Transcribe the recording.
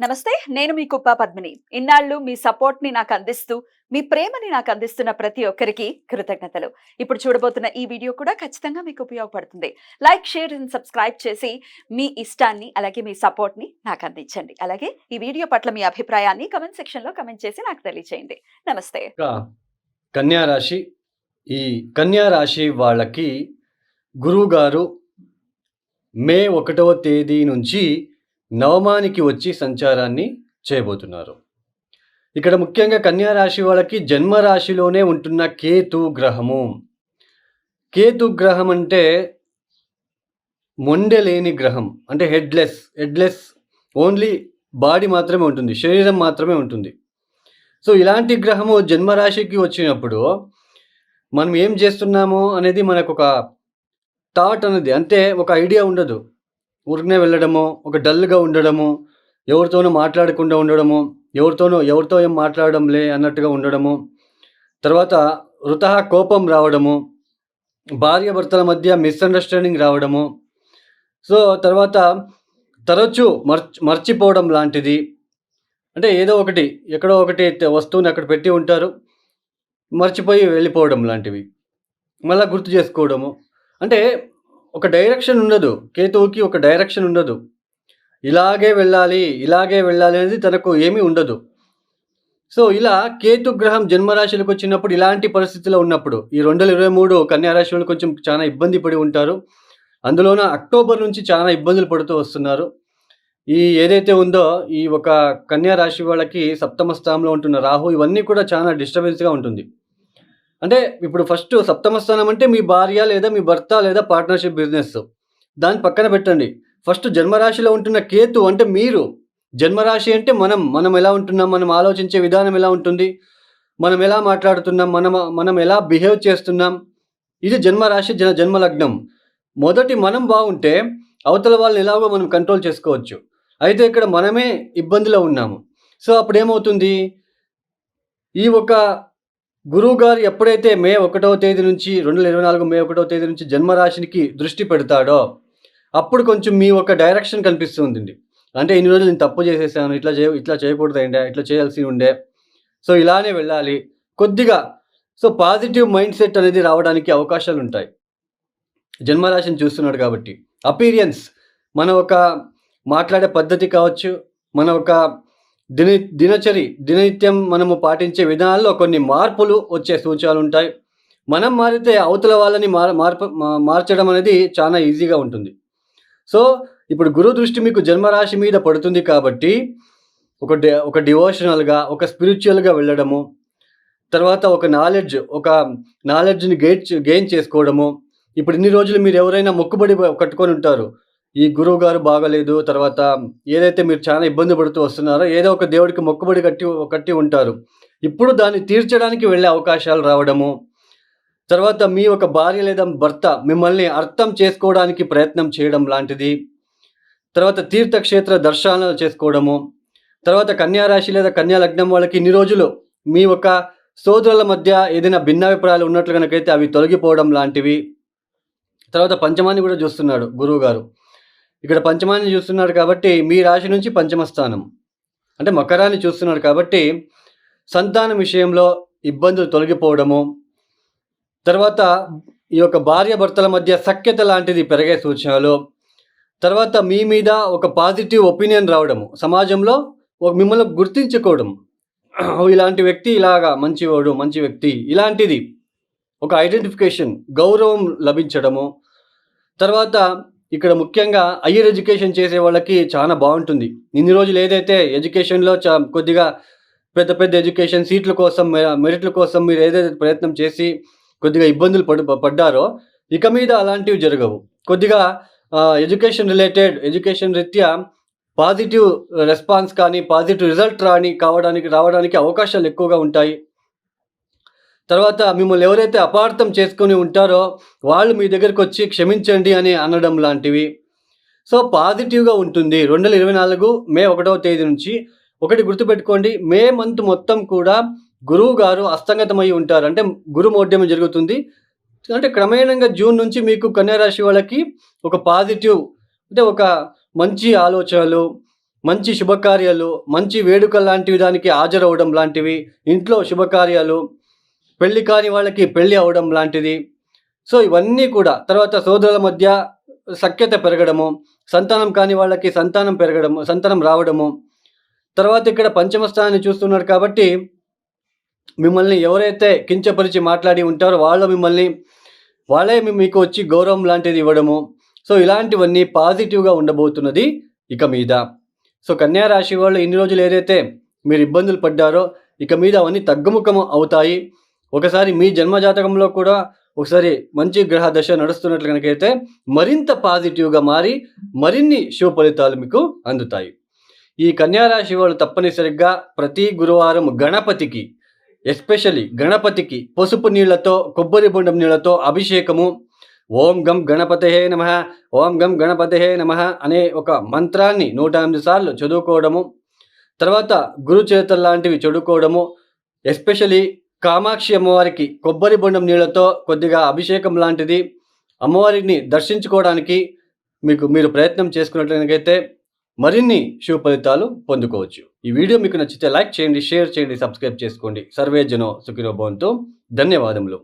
నమస్తే నేను మీ కుప్ప పద్మిని. ఇన్నాళ్ళు మీ సపోర్ట్ని నాకు అందిస్తూ మీ ప్రేమని నాకు అందిస్తున్న ప్రతి ఒక్కరికి కృతజ్ఞతలు. ఇప్పుడు చూడబోతున్న ఈ వీడియో కూడా ఖచ్చితంగా మీకు ఉపయోగపడుతుంది. లైక్ షేర్ అండ్ సబ్స్క్రైబ్ చేసి మీ ఇష్టాన్ని అలాగే మీ సపోర్ట్ని నాకు అందించండి. అలాగే ఈ వీడియో పట్ల మీ అభిప్రాయాన్ని కమెంట్ సెక్షన్లో కమెంట్ చేసి నాకు తెలియజేయండి నమస్తే. కన్యా రాశి ఈ కన్యా రాశి వాళ్ళకి గురువు గారు మే ఒకటవ తేదీ నుంచి నవమానికి వచ్చి సంచారాన్ని చేయబోతున్నారు. ఇక్కడ ముఖ్యంగా కన్యా రాశి వాళ్ళకి జన్మరాశిలోనే ఉంటున్న కేతు గ్రహము. కేతు గ్రహం అంటే మొండె లేని గ్రహం అంటే హెడ్లెస్ హెడ్లెస్ ఓన్లీ బాడీ మాత్రమే ఉంటుంది శరీరం మాత్రమే ఉంటుంది. సో ఇలాంటి గ్రహము జన్మరాశికి వచ్చినప్పుడు మనం ఏం చేస్తున్నాము అనేది మనకు ఒక థాట్ అనేది అంటే ఒక ఐడియా ఉండదు. ఊరికనే వెళ్ళడము ఒక డల్గా ఉండడము ఎవరితోనూ మాట్లాడకుండా ఉండడము ఎవరితోనూ ఎవరితో ఏం మాట్లాడడం లే అన్నట్టుగా ఉండడము తర్వాత వృతహ కోపం రావడము భార్య భర్తల మధ్య మిస్అండర్స్టాండింగ్ రావడము సో తర్వాత తరచూ మర్చి మర్చిపోవడం లాంటిది. అంటే ఏదో ఒకటి ఎక్కడో ఒకటి వస్తువుని అక్కడ పెట్టి ఉంటారు మర్చిపోయి వెళ్ళిపోవడం లాంటివి. మళ్ళీ గుర్తు చేసుకోవడము. అంటే ఒక డైరెక్షన్ ఉండదు. కేతువుకి ఒక డైరెక్షన్ ఉండదు. ఇలాగే వెళ్ళాలి ఇలాగే వెళ్ళాలి అనేది తనకు ఏమీ ఉండదు. సో ఇలా కేతు గ్రహం జన్మరాశులకు వచ్చినప్పుడు ఇలాంటి పరిస్థితిలో ఉన్నప్పుడు ఈ రెండు వేల ఇరవై మూడు కన్యారాశులు కొంచెం చాలా ఇబ్బంది పడి ఉంటారు. అందులోన అక్టోబర్ నుంచి చాలా ఇబ్బందులు పడుతూ వస్తున్నారు. ఈ ఏదైతే ఉందో ఈ ఒక కన్యా రాశి వాళ్ళకి సప్తమ స్థానంలో ఉంటున్న రాహు ఇవన్నీ కూడా చాలా డిస్టర్బెన్స్గా ఉంటుంది. అంటే ఇప్పుడు ఫస్ట్ సప్తమ స్థానం అంటే మీ భార్య లేదా మీ భర్త లేదా పార్ట్నర్షిప్ బిజినెస్ దాన్ని పక్కన పెట్టండి. ఫస్ట్ జన్మరాశిలో ఉంటున్న కేతు అంటే మీరు. జన్మరాశి అంటే మనం. మనం ఎలా ఉంటున్నాం? మనం ఆలోచించే విధానం ఎలా ఉంటుంది? మనం ఎలా మాట్లాడుతున్నాం? మనం మనం ఎలా బిహేవ్ చేస్తున్నాం? ఇది జన్మరాశి జన జన్మలగ్నం. మొదటి మనం బాగుంటే అవతల వాళ్ళని ఎలాగో మనం కంట్రోల్ చేసుకోవచ్చు. అయితే ఇక్కడ మనమే ఇబ్బందిలో ఉన్నాము. సో అప్పుడు ఏమవుతుంది? ఈ ఒక గురువు గారు ఎప్పుడైతే మే ఒకటవ తేదీ నుంచి రెండు వేల ఇరవై నాలుగు మే ఒకటవ తేదీ నుంచి జన్మరాశినికి దృష్టి పెడతాడో అప్పుడు కొంచెం మీ ఒక డైరెక్షన్ కనిపిస్తుంది అంటే ఇన్ని రోజులు నేను తప్పు చేసేసాను ఇట్లా చేయ ఇట్లా చేయకూడదు ఉండే ఇట్లా చేయాల్సి ఉండే. సో ఇలానే వెళ్ళాలి. కొద్దిగా సో పాజిటివ్ మైండ్ సెట్ అనేది రావడానికి అవకాశాలు ఉంటాయి. జన్మరాశిని చూస్తున్నాడు కాబట్టి. అపీరియన్స్ మన ఒక మాట్లాడే పద్ధతి కావచ్చు మన ఒక దిన దినచరి దిననిత్యం మనము పాటించే విధానాల్లో కొన్ని మార్పులు వచ్చే సూచనలు ఉంటాయి మనం మారితే అవతల వాళ్ళని మార్ మార్పు మార్చడం అనేది చాలా ఈజీగా ఉంటుంది. సో ఇప్పుడు గురు దృష్టి మీకు జన్మరాశి మీద పడుతుంది కాబట్టి ఒక డి ఒక డివోషనల్గా ఒక స్పిరిచువల్గా వెళ్ళడము తర్వాత ఒక నాలెడ్జ్ ఒక నాలెడ్జ్ని గెయిన్ గెయిన్ చేసుకోవడము ఇప్పుడు ఇన్ని రోజులు మీరు ఎవరైనా మొక్కుబడి కట్టుకొని ఉంటారు ఈ గురువు గారు బాగలేదు. తర్వాత ఏదైతే మీరు చాలా ఇబ్బంది పడుతూ వస్తున్నారో ఏదో ఒక దేవుడికి మొక్కుబడి కట్టి కట్టి ఉంటారు. ఇప్పుడు దాన్ని తీర్చడానికి వెళ్ళే అవకాశాలు రావడము తర్వాత మీ ఒక భార్య లేదా భర్త మిమ్మల్ని అర్థం చేసుకోవడానికి ప్రయత్నం చేయడం లాంటిది తర్వాత తీర్థక్షేత్ర దర్శనాలు చేసుకోవడము తర్వాత కన్యా రాశి లేదా కన్యా లగ్నం వాళ్ళకి ఇన్ని రోజులు మీ ఒక సోదరుల మధ్య ఏదైనా భిన్నాభిప్రాయాలు ఉన్నట్లు కనుకైతే అవి తొలగిపోవడం లాంటివి. తర్వాత పంచమాన్ని కూడా చూస్తున్నాడు గురువు గారు ఇక్కడ పంచమాన్ని చూస్తున్నారు కాబట్టి మీ రాశి నుంచి పంచమ స్థానం. అంటే మకరాన్ని చూస్తున్నారు కాబట్టి సంతానం విషయంలో ఇబ్బందులు తొలగిపోవడము తర్వాత ఈ యొక్క భార్య భర్తల మధ్య సఖ్యత లాంటిది పెరిగే సూచనలు తర్వాత మీ మీద ఒక పాజిటివ్ ఒపీనియన్ రావడము సమాజంలో ఒక మిమ్మల్ని గుర్తించుకోవడం. ఇలాంటి వ్యక్తి ఇలాగా మంచివాడు మంచి వ్యక్తి ఇలాంటిది. ఒక ఐడెంటిఫికేషన్ గౌరవం లభించడము తర్వాత ఇక్కడ ముఖ్యంగా హయ్యర్ ఎడ్యుకేషన్ చేసే వాళ్ళకి చాలా బాగుంటుంది. ఇన్ని రోజులు ఏదైతే ఎడ్యుకేషన్లో చా కొద్దిగా పెద్ద పెద్ద ఎడ్యుకేషన్ సీట్ల కోసం మెరిట్ల కోసం మీరు ఏదైతే ప్రయత్నం చేసి కొద్దిగా ఇబ్బందులు పడు పడ్డారో ఇక మీద అలాంటివి జరగవు. కొద్దిగా ఎడ్యుకేషన్ రిలేటెడ్ ఎడ్యుకేషన్ రీత్యా పాజిటివ్ రెస్పాన్స్ కానీ పాజిటివ్ రిజల్ట్ రాని కావడానికి రావడానికి అవకాశాలు ఎక్కువగా ఉంటాయి. తర్వాత మిమ్మల్ని ఎవరైతే అపార్థం చేసుకొని ఉంటారో వాళ్ళు మీ దగ్గరకు వచ్చి క్షమించండి అని అనడం లాంటివి. సో పాజిటివ్గా ఉంటుంది. రెండు వేల ఇరవై నాలుగు మే ఒకటవ తేదీ నుంచి ఒకటి గుర్తుపెట్టుకోండి. మే మంత్ మొత్తం కూడా గురువు గారు అస్తంగతమై ఉంటారు. అంటే గురు మౌఢ్యం జరుగుతుంది. అంటే క్రమేణంగా జూన్ నుంచి మీకు కన్యారాశి వాళ్ళకి ఒక పాజిటివ్ అంటే ఒక మంచి ఆలోచనలు మంచి శుభకార్యాలు మంచి వేడుకలు లాంటివి దానికి హాజరవడం లాంటివి ఇంట్లో శుభకార్యాలు పెళ్ళి కాని వాళ్ళకి పెళ్ళి అవడం లాంటిది. సో ఇవన్నీ కూడా తర్వాత సోదరుల మధ్య సఖ్యత పెరగడము సంతానం కాని వాళ్ళకి సంతానం పెరగడము సంతానం రావడము. తర్వాత ఇక్కడ పంచమ స్థానాన్ని చూస్తున్నారు కాబట్టి మిమ్మల్ని ఎవరైతే కించపరిచి మాట్లాడి ఉంటారో వాళ్ళు మిమ్మల్ని వాళ్ళే మీకు వచ్చి గౌరవం లాంటిది ఇవ్వడము. సో ఇలాంటివన్నీ పాజిటివ్గా ఉండబోతున్నది ఇక మీద. సో కన్యా రాశి వాళ్ళు ఇన్ని రోజులు ఏదైతే మీరు ఇబ్బందులు పడ్డారో ఇక మీద అవన్నీ తగ్గుముఖం అవుతాయి. ఒకసారి మీ జన్మజాతకంలో కూడా ఒకసారి మంచి గ్రహ దశ నడుస్తున్నట్లు కనుకైతే మరింత పాజిటివ్గా మారి మరిన్ని శుభ ఫలితాలు మీకు అందుతాయి. ఈ కన్యారాశి వాళ్ళు తప్పనిసరిగా ప్రతి గురువారం గణపతికి ఎస్పెషలీ గణపతికి పసుపు నీళ్ళతో కొబ్బరి బొండం నీళ్ళతో అభిషేకము. ఓం గం గణపతే నమ ఓం గం గణపతే నమ అనే ఒక మంత్రాన్ని నూట ఎనిమిది సార్లు చదువుకోవడము. తర్వాత గురుచేతలు లాంటివి చదువుకోవడము. ఎస్పెషలీ కామాక్షి అమ్మవారికి కొబ్బరి బొండం నీళ్ళతో కొద్దిగా అభిషేకం లాంటిది. అమ్మవారిని దర్శించుకోవడానికి మీకు మీరు ప్రయత్నం చేసుకున్నట్లయితే మరిన్ని శుభ ఫలితాలు పొందుకోవచ్చు. ఈ వీడియో మీకు నచ్చితే లైక్ చేయండి షేర్ చేయండి సబ్స్క్రైబ్ చేసుకోండి. సర్వే జనో సుఖినో భవంతు. ధన్యవాదములు.